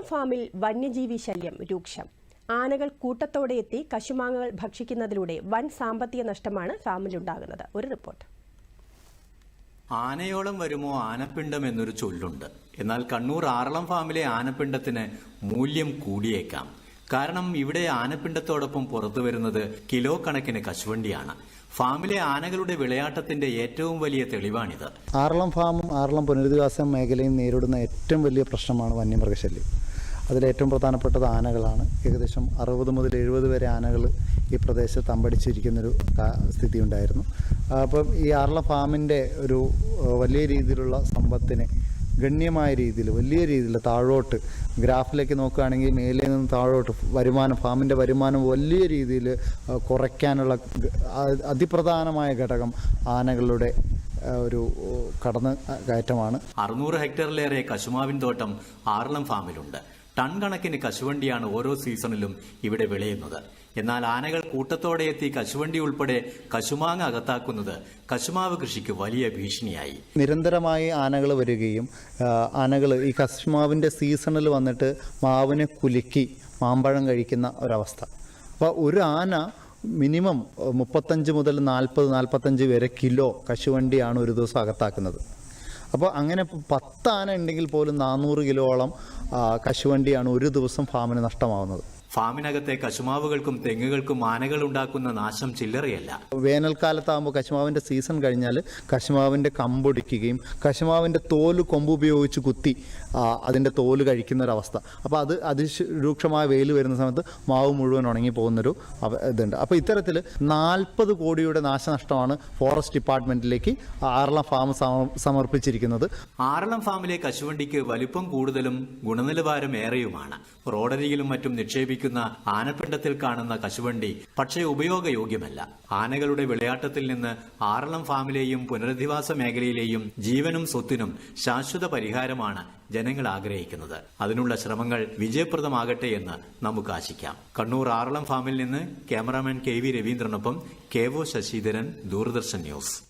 ആറളം ഫാമിൽ വന്യജീവി ശല്യം രൂക്ഷം. ആനകൾ കൂട്ടത്തോടെ എത്തി കശുമാങ്ങകൾ ഭക്ഷിക്കുന്നതിലൂടെ വൻ സാമ്പത്തിക നഷ്ടമാണ് ഫാമിലുണ്ടാകുന്നത്. ഒരു റിപ്പോർട്ട്. ആനയോളം വരുമോ ആനപ്പിണ്ടം എന്നൊരു ചൊല്ലുണ്ട്. എന്നാൽ കണ്ണൂർ ആറളം ഫാമിലെ ആനപ്പിണ്ടത്തിന് മൂല്യം കൂടിയേക്കാം. കാരണം ഇവിടെ ആനപ്പിണ്ടത്തോടൊപ്പം പുറത്തു വരുന്നത് കിലോ കണക്കിന് കശുവണ്ടിയാണ്. ഫാമിലെ ആനകളുടെ വിളയാട്ടത്തിന്റെ ഏറ്റവും വലിയ തെളിവാണിത്. ആറളം ഫാമും ആറളം പുനരധിവാസം മേഖലയും നേരിടുന്ന ഏറ്റവും വലിയ പ്രശ്നമാണ് വന്യമൃഗശല്യം. അതിലേറ്റവും പ്രധാനപ്പെട്ടത് ആനകളാണ്. ഏകദേശം അറുപത് മുതൽ എഴുപത് വരെ ആനകൾ ഈ പ്രദേശത്ത് അമ്പടിച്ചിരിക്കുന്നൊരു സ്ഥിതി ഉണ്ടായിരുന്നു അപ്പം ഈ ആർള ഫാമിന്റെ ഒരു വലിയ രീതിയിലുള്ള സമ്പത്തിനെ ഗണ്യമായ രീതിയിൽ വലിയ രീതിയിൽ താഴോട്ട് ഗ്രാഫിലേക്ക് നോക്കുകയാണെങ്കിൽ മേലെ നിന്ന് താഴോട്ട് വരുമാനം ഫാമിന്റെ വരുമാനം വലിയ രീതിയിൽ കുറയ്ക്കാനുള്ള അതിപ്രധാനമായ ഘടകം ആനകളുടെ ഒരു കടന്ന് കയറ്റമാണ്. അറുന്നൂറ് ഹെക്ടറിലേറെ കശുമാവിൻ തോട്ടം ആറളം ഫാമിലുണ്ട്. ടൺ കണക്കിന് കശുവണ്ടിയാണ് ഓരോ സീസണിലും ഇവിടെ വിളയുന്നത്. എന്നാൽ ആനകൾ കൂട്ടത്തോടെ എത്തി കശുവണ്ടി ഉൾപ്പെടെ കശുമാങ്ങ അകത്താക്കുന്നത് കശുമാവ് കൃഷിക്ക് വലിയ ഭീഷണിയായി. നിരന്തരമായി ആനകൾ വരികയും ആനകൾ ഈ കശുമാവിന്റെ സീസണിൽ വന്നിട്ട് മാവിനെ കുലുക്കി മാമ്പഴം കഴിക്കുന്ന ഒരവസ്ഥ. അപ്പോൾ ഒരു ആന മിനിമം മുപ്പത്തഞ്ച് മുതൽ നാൽപ്പത് നാൽപ്പത്തഞ്ച് വരെ കിലോ കശുവണ്ടിയാണ് ഒരു ദിവസം അകത്താക്കുന്നത്. അപ്പോൾ അങ്ങനെ പത്ത് ആന ഉണ്ടെങ്കിൽ പോലും നാനൂറ് കിലോളം കശുവണ്ടിയാണ് ഒരു ദിവസം ഫാമിന് നഷ്ടമാവുന്നത്. ഫാമിനകത്തെ കശുമാവുകൾക്കും തെങ്ങുകൾക്കും ആനകൾ ഉണ്ടാക്കുന്ന നാശം ചില്ലറയല്ല. വേനൽക്കാലത്താകുമ്പോൾ കശുമാവിന്റെ സീസൺ കഴിഞ്ഞാൽ കശുമാവിന്റെ കമ്പൊടിക്കുകയും കശുമാവിന്റെ തോൽ കൊമ്പ് ഉപയോഗിച്ച് കുത്തി അതിന്റെ അതിന്റെ തോൽ കഴിക്കുന്ന ഒരവസ്ഥ അപ്പോൾ അത് അതിരൂക്ഷമായ വെയിൽ വരുന്ന സമയത്ത് മാവ് മുഴുവൻ ഉണങ്ങി പോകുന്നൊരു ഇതുണ്ട്. അപ്പോൾ ഇത്തരത്തിൽ നാൽപ്പത് കോടിയുടെ നാശനഷ്ടമാണ് ഫോറസ്റ്റ് ഡിപ്പാർട്ട്മെന്റിലേക്ക് ആറളം ഫാം സമർപ്പിച്ചിരിക്കുന്നത്. ആറളം ഫാമിലെ കശുവണ്ടിക്ക് വലിപ്പം കൂടുതലും ഗുണനിലവാരം ഏറെയുമാണ്. റോഡരികിലും മറ്റും നിക്ഷേപിക്കുന്ന ആനപ്പിണ്ടത്തിൽ കാണുന്ന കശുവണ്ടി പക്ഷേ ഉപയോഗയോഗ്യമല്ല. ആനകളുടെ വിളയാട്ടത്തിൽ നിന്ന് ആറളം ഫാമിലെയും പുനരധിവാസ മേഖലയിലെയും ജീവനും സ്വത്തിനും ശാശ്വത പരിഹാരമാണ് ജനങ്ങൾ ആഗ്രഹിക്കുന്നത്. അതിനുള്ള ശ്രമങ്ങൾ വിജയപ്രദമാകട്ടെ എന്ന് നമുക്ക് ആശിക്കാം. കണ്ണൂർ ആറളം ഫാമിൽ നിന്ന് cameraman K V രവീന്ദ്രനൊപ്പം K O Sasidharan Doordarshan news.